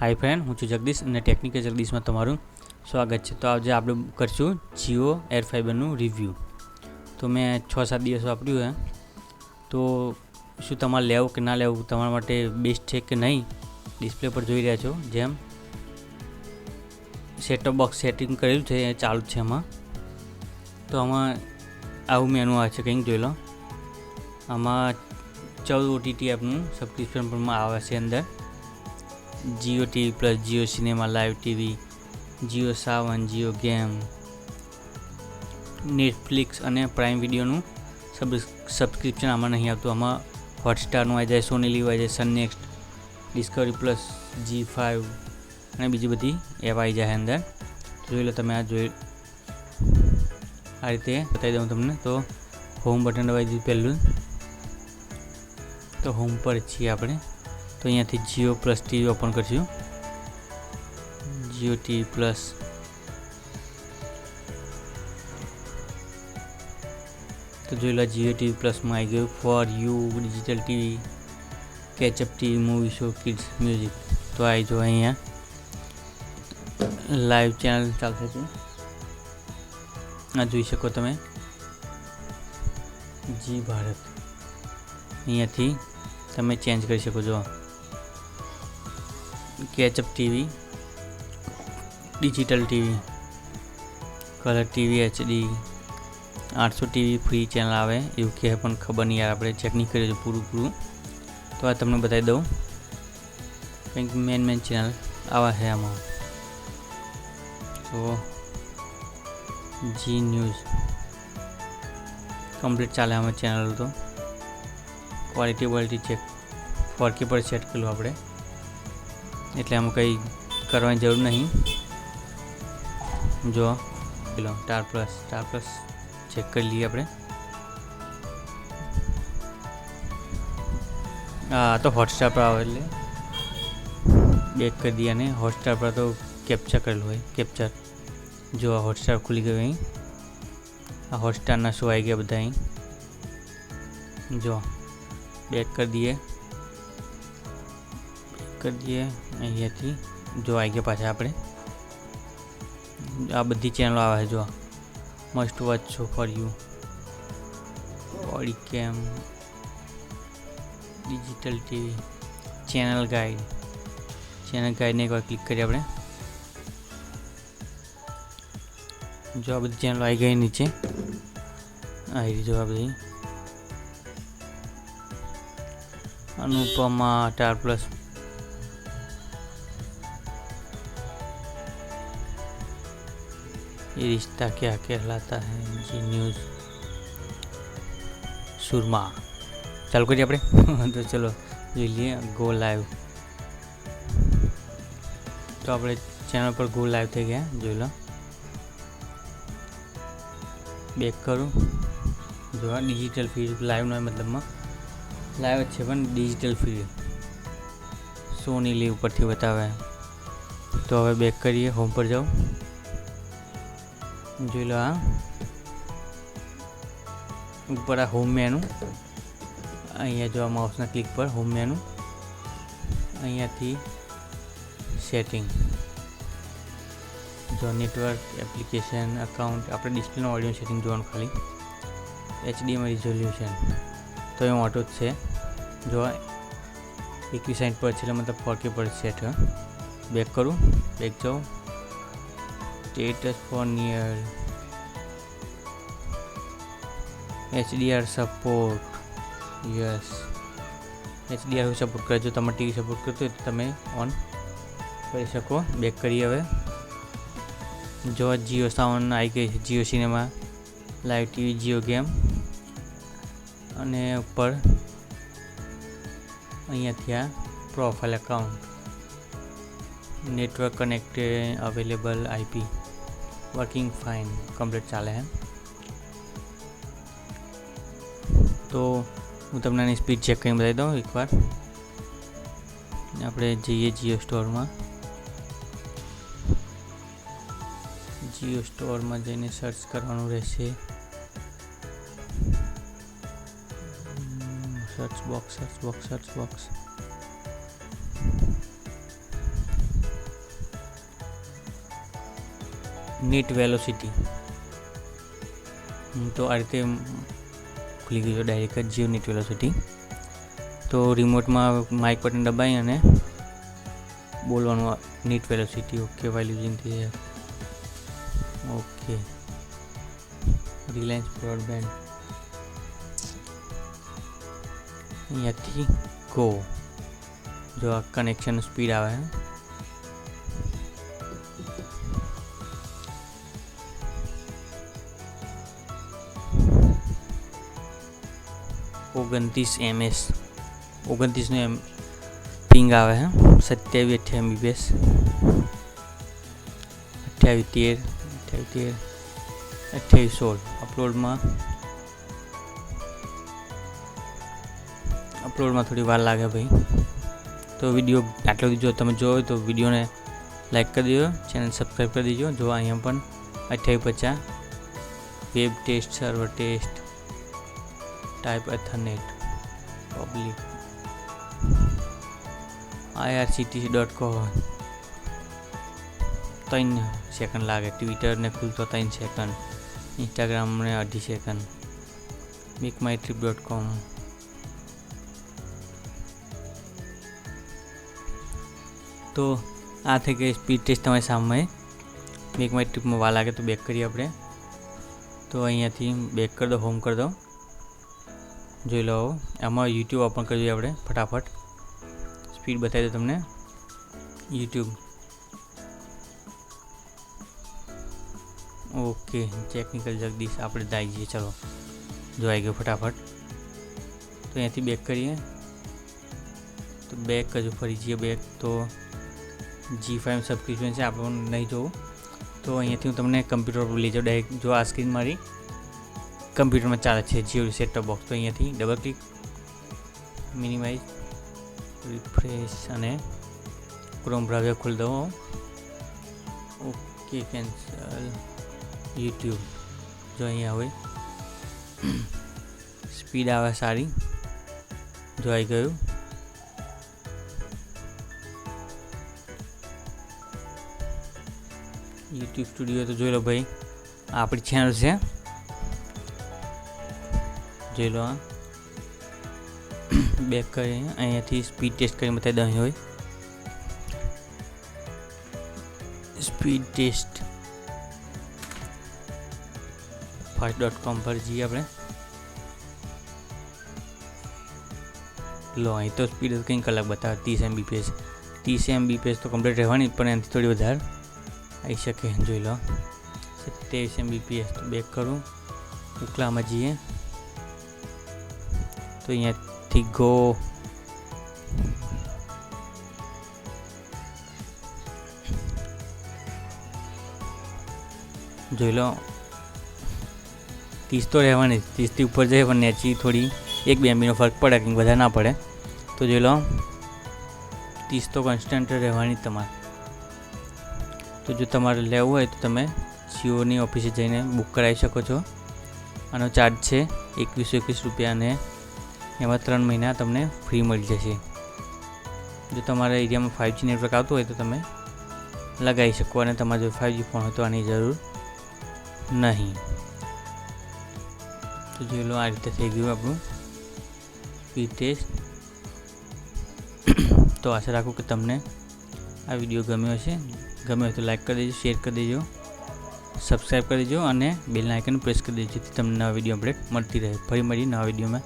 હાય friend હું છું જગદીશ અને ટેકનિકલ જગદીશમાં તમારું સ્વાગત છે. તો આજે આપણે કરશું જીઓ એર ફાઈબરનું રિવ્યૂ તો મેં છ સાત દિવસ વાપર્યું હે. તો શું તમારે લેવું કે ના લેવું તમારા માટે બેસ્ટ છે કે નહીં? ડિસ્પ્લે પર જોઈ રહ્યા છો, જેમ સેટઅપ બોક્સ સેટિંગ કરેલું છે, એ ચાલુ છે એમાં તો આમાં આવું મેનુ આવે છે, કંઈક જોઈ લો. આમાં ચૌદ ઓટીટી એપનું સબસ્ક્રિપ્શન પણ આવે છે અંદર. Jio TV plus Jio cinema live TV Jio Saavn Jio game Netflix અને પ્રાઇમ વિડીયોનું સબ સબસ્ક્રિપ્શન આમાં નહીં આવતું. આમાં હોટસ્ટારનું આવી જાય સોની લીવ આવી જાય Sun Next discovery plus Zee five અને બીજી બધી એપ આવી જાય અંદર. જોઈ લો તમે આ જોઈ, આ રીતે બતાવી દઉં તમને. તો હોમ બટન દબાવી દીધું પહેલું. તો હોમ પર છીએ આપણે. તો અહીંયાથી જીઓ પ્લસ ટીવી ઓપન કરશું જીઓ ટીવી પ્લસ. તો જોઈ લો, જીઓ ટીવી પ્લસમાં આવી ગયું. For you digital TV catch up TV movie show kids music તો આવી જો અહીંયા. લાઈવ ચેનલ ચાલશે છે. આ જોઈ શકો તમે. જી ભારત. અહીંયાથી તમે ચેન્જ કરી શકો છો. Catch up TV, digital TV, colour TV, HD, આઠસો ટીવી ફ્રી ચેનલ આવે, એવું કહે પણ ખબર નહીં યાર, આપણે ચેક નહીં કર્યું પૂરું પૂરું. તો આ તમને બતાવી દઉં. કંઈક મેન મેન ચેનલ આવા છે આમાં. તો જી ન્યૂઝ કમ્પ્લીટ ચાલે આમાં ચેનલ તો. ક્વોલિટી વોલિટી ચેક ફોરકે પર સેટ કર્યું આપણે. એટલે આમાં કંઈ કરવાની જરૂર નહીં. જો, પેલો Star Plus Star Plus check કરી લઈએ આપણે. હા તો હોટસ્ટાર પર આવે એટલે. બેક કરી દઈએ અને હોટસ્ટાર પર તો કેપ્ચર કરેલું હોય કેપ્ચર જો, આ હોટસ્ટાર ખુલી ગયું અહીં. આ હોટસ્ટારના શો આવી ગયા બધા અહીં. જો બેક કરી દઈએ. કરી દઈએ અહીંયાથી. જો આવી ગયા પાછા આપણે. આ બધી ચેનલો આવે છે, જો. મસ્ટ વોચ છો ફોર યુ બોડી કેમ digital TV channel guide channel ગાઈડને એકવાર ક્લિક કરીએ આપણે. જો આ બધી ચેનલો આવી ગઈ નીચે. આવી જો આ બધી. અનુપમા સ્ટાર પ્લસ ये रिश्ता क्या कहलाता है जी ન્યૂઝ સુરમા ચાલુ કરીએ આપણે તો ચલો જોઈ લઈએ ગો લાઈવ તો આપણે ચેનલ પર ગો લાઈવ થઈ ગયા જોઈ લો બેક કરું જો આ ડિજિટલ ફીડ લાઈવનો મતલબમાં લાઈવ જ છે પણ ડિજિટલ ફીડ સોની લીવ પરથી બતાવે તો હવે બેક કરીએ હોમ પર જાઉં જોઈ લો આ ઉપર આ હોમ મેનુ અહીંયા જો આ માઉસના ક્લિક પર હોમ મેનુ અહીંયાથી સેટિંગ જો નેટવર્ક એપ્લિકેશન અકાઉન્ટ આપણે ડિસ્પ્લેનો ઓડિયો સેટિંગ જોવાનું ખાલી. એચડીએમ રિઝોલ્યુશન તો એ ઓટો જ છે. જો એકવીસ સાઈઠ પર છે એટલે મતલબ ફોરકે પર સેટ બેક કરું. બેક જાઉં. Status for near HDR support yes HDR support કરે. જો તમે ટીવી સપોર્ટ કરતો તો તમે ઓન કરી શકો. બેક કરી હવે. જો જીઓ સાવન આવી ગઈ છે. Jio cinema, live TV, Jio game. અને ઉપર અહીંયાથી આ profile account. Network connected, available IP working fine complete ચાલે હે. તો હું તમને આની સ્પીડ ચેક કરીને બતાવી દઉં એકવાર. આપણે જઈએ જીઓ સ્ટોરમાં. જીઓ સ્ટોરમાં જઈને સર્ચ કરવાનું રહેશે. Search box search box search box net velocity તો આ રીતે ખુલી ગયું છે ડાયરેક્ટ જીઓ નેટ વેલોસિટી તો રિમોટમાં માઇક બટન દબાઈ અને બોલવાનું net velocity okay while using the okay Reliance broadband અહીંયાથી ગો જો આ કનેક્શન સ્પીડ આવે ઓગણત્રીસ એમએસ ઓગણત્રીસનું એમ પિંગ આવે છે સત્યાવીસ અઠ્યાવીસ એમબીપીએસ અઠ્યાવીસ તેર અઠ્યાવીસ તેર અઠ્યાવીસ સોળ અપલોડમાં અપલોડમાં થોડી વાર લાગે ભાઈ તો વીડિયો આટલો જો તમે જોયો તો વિડીયોને લાઈક કરી દેજો ચેનલ સબસ્ક્રાઈબ કરી દેજો જો અહીંયા પણ અઠ્યાવીસ પચાસ web test server test type ethernet public irctc.com ત્રણ સેકન્ડ લાગે. ટ્વિટરને ખુલતો ત્રણ સેકન્ડ ઇન્સ્ટાગ્રામને અઢી second make my trip dot com તો આ થઈ ગઈ સ્પીડ ટેસ્ટ તમારી સામે. મેક માય ટ્રીપમાં વા લાગે તો બેક કરીએ આપણે. તો અહીંયાથી બેક કરી દો હોમ કરી દો. જોઈ લો, આમાં યુટ્યુબ ઓપન કરી દઈએ આપણે ફટાફટ. સ્પીડ બતાવી દો તમને. યુટ્યુબ ઓકે ટેકનિકલ જગદીશ, આપણે દાઈ જઈએ. ચલો જો આવી ગયો ફટાફટ. તો અહીંયાથી બેક કરીએ. તો બેક હજુ ફરી જઈએ બેક તો જી ફાઈવ સબસ્ક્રિપ્શન છે આપણને નહીં જોવું. તો અહીંયાથી હું તમને કમ્પ્યુટર પર લઈ જાઉં. ડાયરેક્ટ જો આ સ્ક્રીન મારી. કમ્પ્યુટરમાં ચાલે છે જીઓ સેટઅપ બોક્સ. તો અહીંયાથી ડબલ ક્લિક મિનિમાઇઝ રિફ્રેશ અને ક્રોમ બ્રાઉઝર ખોલી દો ઓકે કેન્સલ યુટ્યુબ જો અહીંયા હોય. સ્પીડ આવે સારી. જો આવી ગયું. યુટ્યુબ સ્ટુડિયો તો જોઈ લો ભાઈ. આપણી ચેનલ છે. જોઈ લો આ બેક કરી, અહીંયાથી સ્પીડ ટેસ્ટ કરી બતાવી દઉં હોય. Speed test fast dot com પર જઈએ આપણે. લો, અહીં તો સ્પીડ કંઈ કલાક બતાવે, ત્રીસ એમબીપીએસ ત્રીસ એમબીપીએસ તો કમ્પ્લીટ રહેવાની પણ એનાથી થોડી વધારે આવી શકે. જોઈ લો. સત્યાવીસ એમબીપીએસ તો બેક કરું. ઉકલામાં જઈએ. તો અહીંયાથી ગો જોઈ લો. ત્રીસ તો રહેવાની ત્રીસથી ઉપર જાય, પણ નેચી થોડી એક બે એમબીનો ફરક પડે, કંઈક વધારે ના પડે. તો જોઈ લો. ત્રીસ તો કોન્સ્ટન્ટ રહેવાની તમારે. તો જો તમારે લેવું હોય તો તમે જીઓની ઓફિસે જઈને બુક કરાવી શકો છો. આનો ચાર્જ છે એકવીસો એકવીસ રૂપિયા અને એમાં ત્રણ મહિના તમને ફ્રી મળી જશે. જો તમારા એરિયામાં ફાઇવજી નેટવર્ક આવતું હોય તો તમે લગાવી શકો અને તમારે જો ફાઇવજી ફોન હોય તો આની જરૂર નહીં. તો જોઈ લો આ રીતે થઈ ગયું આપણું પી ટેસ્ટ તો આશા રાખું કે તમને આ વીડિયો ગમ્યો હશે. ગમ્યો હોય તો લાઈક કરી દેજો શેર કરી દેજો સબસ્ક્રાઈબ કરી દેજો અને બેલ આઇકન પ્રેસ કરી દેજો જેથી તમને નવા વીડિયો અપડેટ મળતી રહે. ફરી મળી નવા વિડીયોમાં